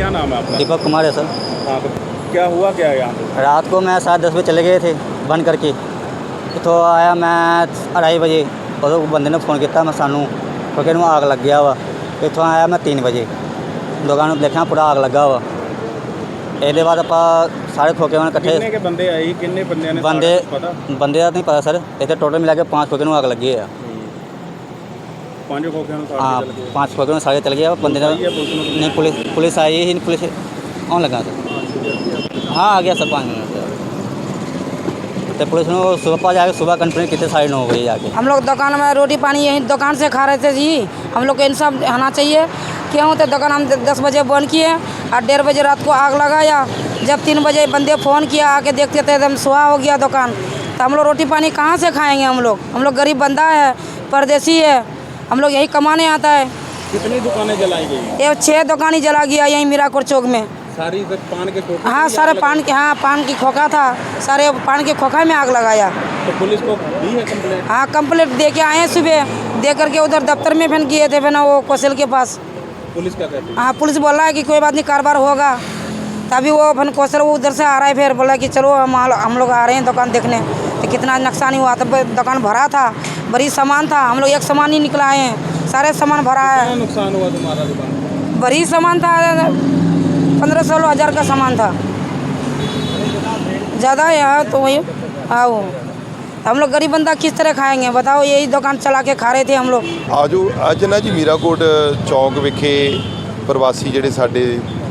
क्या नाम है आपका? दीपक कुमार है सर। हाँ तो क्या हुआ क्या है यहाँ पे? रात को मैं सात दस बजे चले गए थे बंद करके। ਉੱਥੋਂ ਆਇਆ ਮੈਂ ਅਢਾਈ ਵਜੇ ਉਦੋਂ ਬੰਦੇ ਨੇ ਫੋਨ ਕੀਤਾ ਮੈਂ ਸਾਨੂੰ ਉਹ ਕਹਿੰਦਾ ਆਗ ਲੱਗ ਗਿਆ ਵਾ ਇੱਥੋਂ ਆਇਆ ਮੈਂ 3 ਵਜੇ ਦੁਕਾਨ ਨੂੰ ਦੇਖਿਆ ਪੂਰਾ ਆਗ ਲੱਗਾ ਵਾ ਇਹਦੇ ਬਾਅਦ ਆਪਾਂ ਸਾਰੇ ਖੋਕੇ ਉਹਨਾਂ ਇਕੱਠੇ ਕਿੰਨੇ ਕੇ ਬੰਦੇ ਆਏ ਸੀ? ਕਿੰਨੇ ਬੰਦਿਆਂ ਨੇ ਸਾਰਿਆਂ ਬੰਦੇ ਨੂੰ ਪਤਾ ਬੰਦੇ ਦਾ ਤਾਂ ਨਹੀਂ ਪਤਾ ਸਰ ਇੱਥੇ ਟੋਟਲ ਮਿਲਾ ਕੇ 5 ਖੋਕੇ ਨੂੰ ਆਗ ਲੱਗੀ ਆ पाँच खोखे में साढ़े चल गया। बंदे नहीं पुलिस पुलिस आई ही पुलिस ऑन लगा सर हाँ आ गया सर पाँच मिनट तो पुलिस ने सुबह पाँच आके सुबह कंप्लेन कितने साढ़े नौ बजे जाके हम लोग दुकान में रोटी पानी यहीं दुकान से खा रहे थे जी। हम लोग को सब आना चाहिए। क्यों? तो दुकान हम दस बजे बंद किए और डेढ़ बजे रात को आग लगाया। जब तीन बजे बंदे फ़ोन किया आके देखते थे एकदम सुहा हो गया दुकान। तो हम लोग रोटी पानी कहाँ से खाएँगे हम लोग? हम लोग गरीब बंदा है परदेसी है। हम लोग यही कमाने आता है। कितनी दुकानें जलाई गई? ये छः दुकान ही जला गया यहीं मीराकोट चौक में। सारी पान के खोखे हाँ सारे पान के हाँ पान की खोखा था। सारे पान के खोखा में आग लगाया। तो पुलिस को दी है कंप्लेंट हाँ कंप्लेंट दे के आए हैं सुबह। दे करके उधर दफ्तर में फिर किए थे फिर ना वो कौशल के पास। पुलिस क्या कहती है? हाँ पुलिस बोल रहा है कि कोई बात नहीं कारोबार होगा। तभी वो फिर कौशल वो उधर से आ रहा है फिर बोला कि चलो हम हम लोग आ रहे हैं दुकान देखने। तो कितना नुकसान हुआ तब दुकान भरा था। बड़ी सामान था हम लोग एक सामान ही निकला आए हैं सारे सामान भरा है कितना नुकसान हुआ तुम्हारा दुकान बड़ी सामान था पंद्रह सोलह हज़ार का सामान था ज़्यादा है तो वही हाँ वो हम लोग गरीब बंदा किस तरह खाएंगे बताओ यही दुकान चला के खा रहे थे हम लोग ਆਜੋ ਅੱਜ ਨਾ ਜੀ ਮੀਰਾਕੋਟ ਚੌਂਕ ਵਿਖੇ ਪ੍ਰਵਾਸੀ ਜਿਹੜੇ ਸਾਡੇ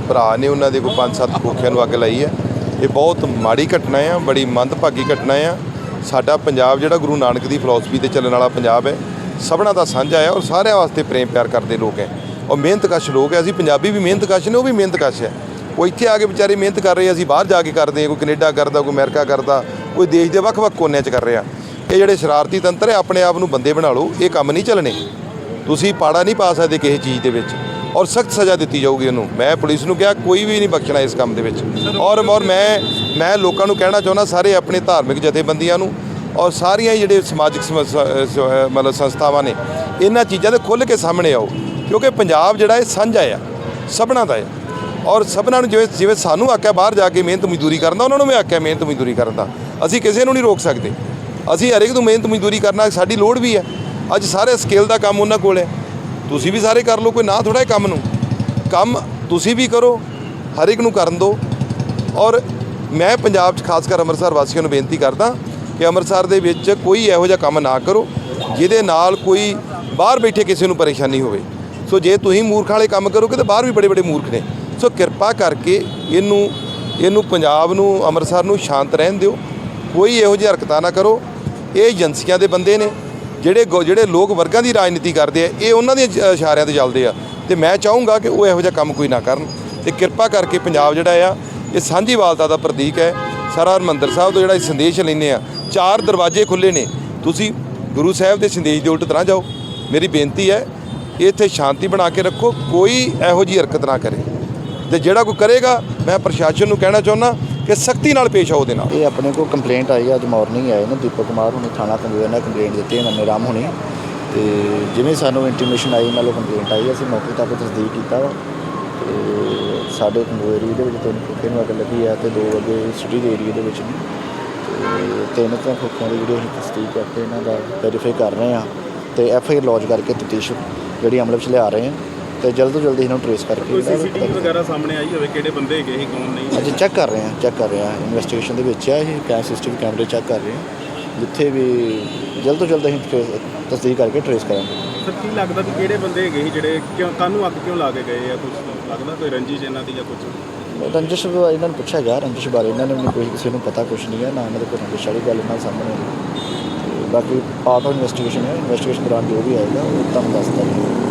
ਭਰਾ ਨੇ ਉਹਨਾਂ ਦੇ ਕੋਈ ਪੰਜ ਸੱਤ ਖੋਖਿਆਂ ਨੂੰ ਅੱਗ ਲਾਈ ਹੈ ਇਹ ਬਹੁਤ ਮਾੜੀ ਘਟਨਾ ਆ ਬੜੀ ਮੰਦਭਾਗੀ ਘਟਨਾ ਆ ਸਾਡਾ ਪੰਜਾਬ ਜਿਹੜਾ ਗੁਰੂ ਨਾਨਕ ਦੀ ਫਿਲਾਸਫੀ ਤੇ ਚੱਲਣ ਵਾਲਾ ਪੰਜਾਬ ਹੈ, ਸਭਨਾ ਦਾ ਸਾਂਝਾ ਹੈ ਔਰ ਸਾਰਿਆਂ ਵਾਸਤੇ ਪ੍ਰੇਮ ਪਿਆਰ ਕਰਦੇ ਲੋਕ ਹੈ। ਔਰ ਮਿਹਨਤਕਸ਼ ਲੋਕ ਹੈ, ਅਸੀਂ ਪੰਜਾਬੀ ਵੀ ਮਿਹਨਤਕਸ਼ ਨੇ, ਉਹ ਵੀ ਮਿਹਨਤਕਸ਼ ਹੈ। ਉਹ ਇੱਥੇ ਆ ਕੇ ਵਿਚਾਰੇ ਮਿਹਨਤ ਕਰ ਰਹੇ ਅਸੀਂ ਬਾਹਰ ਜਾ ਕੇ ਕਰਦੇ ਕੋਈ ਕੈਨੇਡਾ ਕਰਦਾ, ਕੋਈ ਅਮਰੀਕਾ ਕਰਦਾ, ਕੋਈ ਦੇਸ਼ ਦੇ ਵੱਖ-ਵੱਖ ਕੋਨਿਆਂ 'ਚ ਕਰ ਰਿਹਾ ਇਹ ਜਿਹੜੇ ਸ਼ਰਾਰਤੀ ਤੰਤਰ ਹੈ, ਆਪਣੇ ਆਪ ਨੂੰ ਬੰਦੇ ਬਣਾ ਲਓ, ਇਹ ਕੰਮ ਨਹੀਂ ਚੱਲਣੇ। ਤੁਸੀਂ ਪਾੜਾ ਨਹੀਂ ਪਾ ਸਕਦੇ ਕਿਸੇ ਚੀਜ਼ ਦੇ ਵਿੱਚ। ਔਰ ਸਖਤ ਸਜ਼ਾ ਦਿੱਤੀ ਜਾਊਗੀ ਉਹਨੂੰ ਮੈਂ ਪੁਲਿਸ ਨੂੰ ਕਿਹਾ, ਕੋਈ ਵੀ ਨਹੀਂ ਬਖਸ਼ਣਾ ਇਸ ਕੰਮ ਦੇ ਵਿੱਚ। ਔਰ ਔਰ ਮੈਂ ਮੈਂ ਲੋਕਾਂ ਨੂੰ ਕਹਿਣਾ ਚਾਹੁੰਦਾ, ਸਾਰੇ ਆਪਣੇ ਧਾਰਮਿਕ ਜਥੇਬੰਦੀਆਂ ਨੂੰ ਔਰ ਸਾਰੀਆਂ ਹੀ ਜਿਹੜੇ ਸਮਾਜਿਕ ਸਮ- ਮਤਲਬ ਸੰਸਥਾਵਾਂ ਨੇ, ਇਹਨਾਂ ਚੀਜ਼ਾਂ ਦੇ ਖੁੱਲ੍ਹ ਕੇ ਸਾਹਮਣੇ ਆਓ। ਕਿਉਂਕਿ ਪੰਜਾਬ ਜਿਹੜਾ ਇਹ ਸਾਂਝਾ ਆ, ਸਭਨਾਂ ਦਾ ਹੈ ਔਰ ਸਭਨਾਂ ਨੂੰ ਜਿਵੇਂ ਜਿਵੇਂ ਸਾਨੂੰ ਆਖਿਆ ਬਾਹਰ ਜਾ ਕੇ ਮਿਹਨਤ ਮਜ਼ਦੂਰੀ ਕਰਨ ਦਾ, ਉਹਨਾਂ ਨੂੰ ਵੀ ਆਖਿਆ ਮਿਹਨਤ ਮਜ਼ਦੂਰੀ ਕਰਨ ਦਾ। ਅਸੀਂ ਕਿਸੇ ਨੂੰ ਨਹੀਂ ਰੋਕ ਸਕਦੇ। ਅਸੀਂ ਹਰੇਕ ਨੂੰ ਮਿਹਨਤ ਮਜ਼ਦੂਰੀ ਕਰਨਾ ਸਾਡੀ ਲੋੜ ਵੀ ਹੈ ਅੱਜ ਸਾਰੇ ਸਕਿੱਲ ਦਾ ਕੰਮ ਉਹਨਾਂ ਕੋਲ ਹੈ ਤੁਸੀਂ ਵੀ ਸਾਰੇ ਕਰ ਲਓ, ਕੋਈ ਨਾ ਥੋੜਾ ਕੰਮ ਨੂੰ। ਕੰਮ ਤੁਸੀਂ ਵੀ ਕਰੋ, ਹਰ ਇੱਕ ਨੂੰ ਕਰਨ ਦਿਓ ਔਰ ਮੈਂ ਪੰਜਾਬ 'ਚ ਖਾਸ ਕਰ ਅੰਮ੍ਰਿਤਸਰ ਵਾਸੀਆਂ ਨੂੰ ਬੇਨਤੀ ਕਰਦਾ ਕਿ ਅੰਮ੍ਰਿਤਸਰ ਦੇ ਵਿੱਚ ਕੋਈ ਇਹੋ ਜਿਹਾ ਕੰਮ ਨਾ ਕਰੋ, ਜਿਹਦੇ ਨਾਲ ਕੋਈ ਬਾਹਰ ਬੈਠੇ ਕਿਸੇ ਨੂੰ ਪਰੇਸ਼ਾਨੀ ਹੋਵੇ। ਸੋ ਜੇ ਤੁਸੀਂ ਮੂਰਖਾਂ ਵਾਲੇ ਕੰਮ ਕਰੋਗੇ ਤਾਂ ਬਾਹਰ ਵੀ ਬੜੇ ਬੜੇ ਮੂਰਖ ਨੇ। ਸੋ ਕਿਰਪਾ ਕਰਕੇ ਇਹਨੂੰ ਇਹਨੂੰ ਪੰਜਾਬ ਨੂੰ, ਅੰਮ੍ਰਿਤਸਰ ਨੂੰ ਸ਼ਾਂਤ ਰਹਿਣ ਦਿਓ। ਕੋਈ ਇਹੋ ਜਿਹੀ ਹਰਕਤਾਂ ਨਾ ਕਰੋ। ਇਹ ਏਜੰਸੀਆਂ ਦੇ ਬੰਦੇ ਨੇ। ਜਿਹੜੇ ਗੋ- ਜਿਹੜੇ ਲੋਕ ਵਰਗਾਂ ਦੀ ਰਾਜਨੀਤੀ ਕਰਦੇ ਆ, ਇਹ ਉਹਨਾਂ ਦੇ ਇਸ਼ਾਰਿਆਂ ਤੇ ਚੱਲਦੇ ਆ। ਤੇ ਮੈਂ ਚਾਹੂੰਗਾ ਕਿ ਉਹ ਇਹੋ ਜਿਹਾ ਕੰਮ ਕੋਈ ਨਾ ਕਰਨ। ਤੇ ਕਿਰਪਾ ਕਰਕੇ ਪੰਜਾਬ ਜਿਹੜਾ ਆ, ਇਹ ਸਾਂਝੀਵਾਲਤਾ ਦਾ ਪ੍ਰਤੀਕ ਹੈ। ਸਾਰਾ ਹਰਿਮੰਦਰ ਸਾਹਿਬ ਤੋਂ ਜਿਹੜਾ ਇਹ ਸੰਦੇਸ਼ ਲੈਂਦੇ ਆ, ਚਾਰ ਦਰਵਾਜ਼ੇ ਖੁੱਲੇ ਨੇ। ਤੁਸੀਂ ਗੁਰੂ ਸਾਹਿਬ ਦੇ ਸੰਦੇਸ਼ ਦੇ ਉਲਟ ਤਰ੍ਹਾਂ ਜਾਓ। ਮੇਰੀ ਬੇਨਤੀ ਹੈ, ਇੱਥੇ ਸ਼ਾਂਤੀ ਬਣਾ ਕੇ ਰੱਖੋ, ਕੋਈ ਇਹੋ ਜਿਹੀ ਹਰਕਤ ਨਾ ਕਰੇ। ਤੇ ਜਿਹੜਾ ਕੋਈ ਕਰੇਗਾ, ਮੈਂ ਪ੍ਰਸ਼ਾਸਨ ਨੂੰ ਕਹਿਣਾ ਚਾਹੁੰਦਾ ਕਿ ਸਖਤੀ ਨਾਲ ਪੇਸ਼ ਆਓ ਉਹਦੇ ਨਾਲ। ਇਹ ਆਪਣੇ ਕੋਲ ਕੰਪਲੇਂਟ ਆਈ ਹੈ ਅੱਜ ਮਾਰਨਿੰਗ ਆਏ ਨੇ ਦੀਪਕ ਕੁਮਾਰ ਹੁਣੇ, ਥਾਣਾ ਕੰਗਵੇਰ ਨੇ ਕੰਪਲੇਂਟ ਦਿੱਤੀ ਮੰਨੇ ਰਾਮ ਹੁਣੀ। ਤੇ ਜਿਵੇਂ ਸਾਨੂੰ ਇੰਟੀਮੇਸ਼ਨ ਆਈ ਨਾਲੋਂ ਕੰਪਲੇਂਟ ਆਈ, ਅਸੀਂ ਮੌਕੇ ਤੱਕ ਤਸਦੀਕ ਕੀਤਾ ਵਾ। ਤੇ ਸਾਡੇ ਕੰਗਵੇਰ ਦੇ ਵਿੱਚ ਤਿੰਨ ਖੋਖੇ ਨੂੰ ਅੱਗ ਲੱਗੀ ਆ ਤੇ ਦੋ ਅੱਗੇ ਸਿਟੀ ਦੇ ਏਰੀਆ ਦੇ ਵਿੱਚ ਨੇ। ਤੇ ਤਿੰਨ ਤਾਂ ਖੋਖਿਆਂ ਦੀ ਜਿਹੜੀ ਅਸੀਂ ਤਸਦੀਕ ਕਰਕੇ ਇਹਨਾਂ ਦਾ ਵੈਰੀਫਾਈ ਕਰ ਰਹੇ ਹਾਂ ਤੇ ਐਫ ਆਈ ਲੌਜ ਕਰਕੇ ਤਫਤੀਸ਼ ਜਿਹੜੀ ਅਮਲ ਵਿੱਚ ਲਿਆ ਰਹੇ ਹਾਂ। ਤੇ ਜਲਦ ਤੋਂ ਜਲਦ ਇਹਨੂੰ ਟਰੇਸ ਕਰਕੇ ਕੋਈ ਸੀਸੀਟੀਵੀ ਵਗੈਰਾ ਸਾਹਮਣੇ ਆਈ ਹੋਵੇ ਕਿਹੜੇ ਬੰਦੇ ਹੈਗੇ ਸੀ ਕੌਣ ਨਹੀਂ? ਅੱਜ ਚੈੱਕ ਕਰ ਰਹੇ ਹਾਂ ਚੈੱਕ ਕਰ ਰਹੇ ਹਾਂ। ਇਨਵੈਸਟੀਗੇਸ਼ਨ ਦੇ ਵਿੱਚ ਹੈ ਇਹ ਕੈਮ ਸਿਸਟਮ ਕੈਮਰੇ ਚੈੱਕ ਕਰ ਰਹੇ ਹਾਂ। ਜਿੱਥੇ ਵੀ ਜਲਦ ਤੋਂ ਜਲਦ ਅਸੀਂ ਤਸਦੀਕ ਕਰਕੇ ਟਰੇਸ ਕਰਾਂਗੇ। ਸਰ ਕੀ ਲੱਗਦਾ ਵੀ ਕਿਹੜੇ ਬੰਦੇ ਹੈਗੇ ਸੀ ਜਿਹੜੇ ਕਿਉਂ ਕਾਹਨੂੰ ਅੱਗ ਕਿਉਂ ਲਾ ਕੇ ਗਏ ਆ ਕੁਝ ਲੱਗਦਾ ਕੋਈ ਰੰਜਿਸ਼ ਇਹਨਾਂ ਦੀ ਜਾਂ ਕੁਝ ਰੰਜਿਸ਼ ਇਹਨਾਂ ਨੂੰ ਪੁੱਛਿਆ ਗਿਆ ਰੰਜਿਸ਼ ਬਾਰੇ ਇਹਨਾਂ ਨੇ ਵੀ ਕੋਈ ਕਿਸੇ ਨੂੰ ਪਤਾ ਕੁਝ ਨਹੀਂ ਹੈ ਨਾ ਇਹਨਾਂ ਦੇ ਕੋਈ ਰੰਜਿਸ਼ ਵਾਲੀ ਗੱਲ ਇਹਨਾਂ ਸਾਹਮਣੇ ਬਾਕੀ ਪਾਰਟ ਆਫ ਇਨਵੈਸਟੀਗੇਸ਼ਨ ਹੈ। ਇਨਵੈਸਟੀਗੇਸ਼ਨ ਦੌਰਾਨ ਜੋ ਵੀ ਆਏਗਾ ਉਹ ਤੁਹਾਨੂੰ ਦੱਸ ਦਾਂਗੇ।